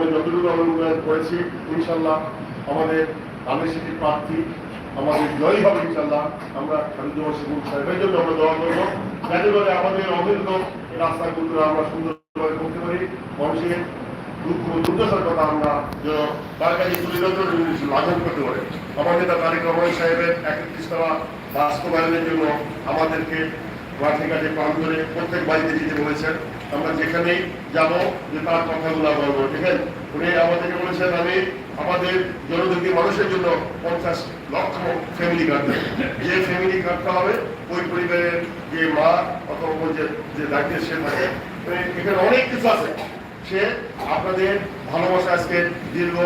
আমাদের যতটুকু আমরা উন্নয়ন করেছি, ইনশাল্লাহ আমাদের আমেশিটির প্রার্থী আমাদের জয়ী হবে, ইনশাল্লাহ। আমরা সাহেবের জন্য, আমরা দোয়া করব। যাতে করে আমাদের অবৈধ রাস্তাগুলো আমরা সুন্দরভাবে করতে পারি। মানুষের দুঃখ দুর্দশার কথা আমরা তার কাছে লাঘব করতে পারে। আমার নেতা তারিক রহমান সাহেবের জন্য আমাদেরকে মাঠে কাছে পান ধরে প্রত্যেক বাড়িতে যেতে বলেছেন। আমরা যেখানেই যাব যে তার কথাগুলো বলব, ঠিক আছে? উনি আমাদেরকে বলেছেন, আমি আমাদের জনদুর্গী মানুষের জন্য পঞ্চাশ লক্ষ ফ্যামিলি কার্ড যে ফ্যামিলি কার্ডটা হবে, ওই পরিবারের যে মা অথবা যে যে দায়িত্বে সে থাকে। মানে এখানে অনেক কিছু আছে। সে আপনাদের ভালোবাসা আজকে দীর্ঘ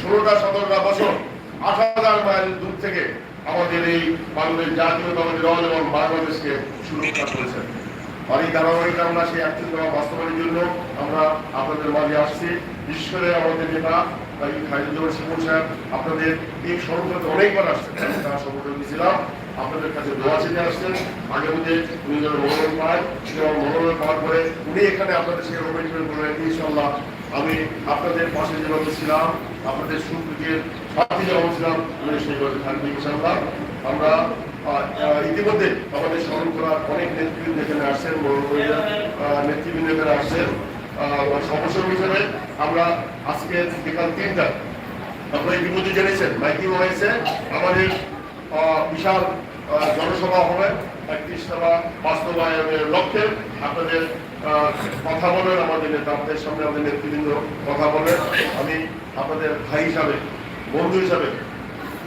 ষোলোটা, সতেরোটা বছর আট হাজার মাইল দূর থেকে আমাদের এই বাংলাদেশ জাতীয়তাবাদী দল এবং বাংলাদেশকে সুরক্ষা করেছেন। আর এই ধারাবাহিকতা আমরা সেই একত্রিশ বাস্তবায়নের জন্য আমরা আপনাদের মাঝে আসছি। বিশেষ আমাদের নেতা খাইজুজ্জামান শিমুল সাহেব, আপনাদের এই সড়কগুলোতে অনেকবার আসছেন। তার সম্পর্কে দিয়েছিলাম আপনাদের কাছে দোয়া চেয়ে আসছেন। আগে মধ্যে উনি যেন মনোনয়ন পায়। এবং মনোনয়ন পাওয়ার পরে উনি এখানে আপনাদের সঙ্গে কমিটমেন্ট করবেন ইনশাল্লাহ আমি আপনাদের পাশে যেভাবে ছিলাম, আপনাদের সুখ দুঃখের সাথী যেমন ছিলাম উনি সেইভাবে থাকবে ইনশাল্লাহ আমরা ইতিমধ্যে আমাদের স্মরণ করার অনেক নেতৃবৃন্দ এখানে আসছেন নেতৃবৃন্দ এখানে আসছেন। সমস্যা হিসেবে আমরা আজকে বিকাল তিনটা, আপনারা ইতিমধ্যে জেনেছেন মাইকিং হয়েছে। আমাদের বিশাল জনসভা হবে। একত্রিশ সভা বাস্তবায়নের লক্ষ্যে আপনাদের কথা বলেন, আমাদের নেতাদের সামনে আমাদের নেতৃবৃন্দ কথা বলেন। আমি আপনাদের ভাই হিসাবে, বন্ধু হিসাবে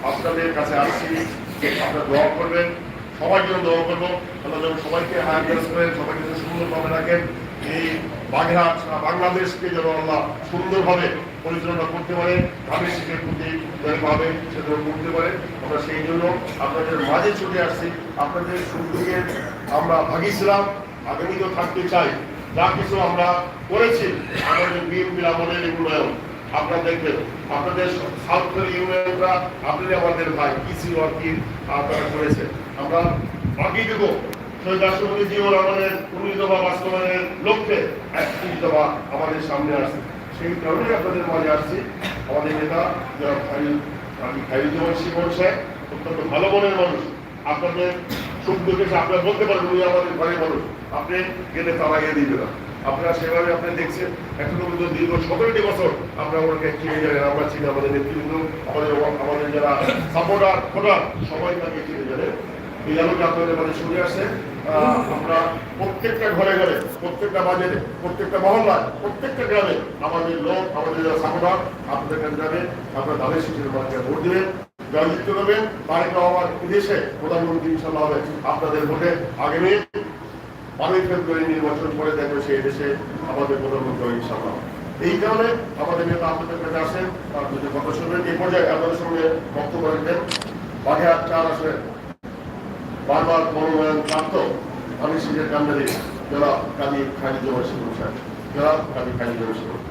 আপনাদের কাছে আসছি, আপনারা দোয়া করবেন সবার জন্য দোয়া করব। যেন সবাইকে হায়ার করে সবাইকে সুন্দরভাবে রাখেন। এই বাগেরহাট বাংলাদেশকে যেন আল্লাহ সুন্দরভাবে পরিচালনা করতে পারে আমি শিখের প্রতি ভাবে সেগুলো করতে পারে, আমরা সেই জন্য আপনাদের মাঝে ছুটে আসছি। আপনাদের সুযোগে আমরা ভাগিয়েছিলাম আগামীতেও থাকতে চাই। যা কিছু আমরা করেছি, আমাদের বিএনপির আমলের উন্নয়ন। আপনারা দেখবেন, আপনাদের সাউথের ইউনিয়নরা আপনাদের আমাদের ভাই কৃষি অর্কিড আপনারা করেছেন। আমরা বাকি দেবো। শহীদ রাষ্ট্রপতি জিওর আমাদের উনিশ দফা আমাদের সামনে আসছে। সেই কারণে আপনাদের মাঝে আসছি। আমাদের নেতা যারা খাইল আমি খাইরুজ্জামান শিবন সাহেব অত্যন্ত ভালো মনের মানুষ। আপনাদের সুখ দুঃখে আপনারা বলতে পারেন উনি আমাদের ঘরের মানুষ। আপনি গেলে তাড়াইয়ে দিবে না। আপনারা সেভাবে আপনি দেখছেন এখনও পর্যন্ত দীর্ঘ সতেরোটি বছর আপনারা ওনাকে চিনে জানেন আমরা চিনি আমাদের নেতৃবৃন্দ আমাদের আমাদের যারা সাপোর্টার ভোটার সবাই তাকে চিনে জানেন এই আলোকে আপনাদের মাঝে শুনে আসে আহ, আমরা প্রত্যেকটা ঘরে ঘরে, প্রত্যেকটা বাজারে, প্রত্যেকটা মহল্লায়, প্রত্যেকটা গ্রামে আমাদের লোক, আমাদের যারা সাপোর্টার আপনাদের কাছে যাবে, আপনারা তাদের শিশুর মাঝে ভোট দেবেন জয়যুক্ত করবেন তারেক রহমান দেশে প্রধানমন্ত্রী ইনশাল্লাহ হবে, আপনাদের ভোটে আগামী বারোই ফেব্রুয়ারি নির্বাচন করে দেখবে সেই দেশে আমাদের প্রধানমন্ত্রী ইনশাল্লাহ। এই কারণে আমাদের নেতা আপনাদের কাছে আসেন, তার যদি কথা শুনবেন। এই পর্যায়ে আপনাদের সঙ্গে বক্তব্য রাখবেন। বাঘে চার আসেন বারবার মনোনয়ন প্রাপ্ত, আমি সিটের কান্ডারি যারা কাজী খালি জমা শিখুন স্যার যারা কাজী খালি জমা শিখুন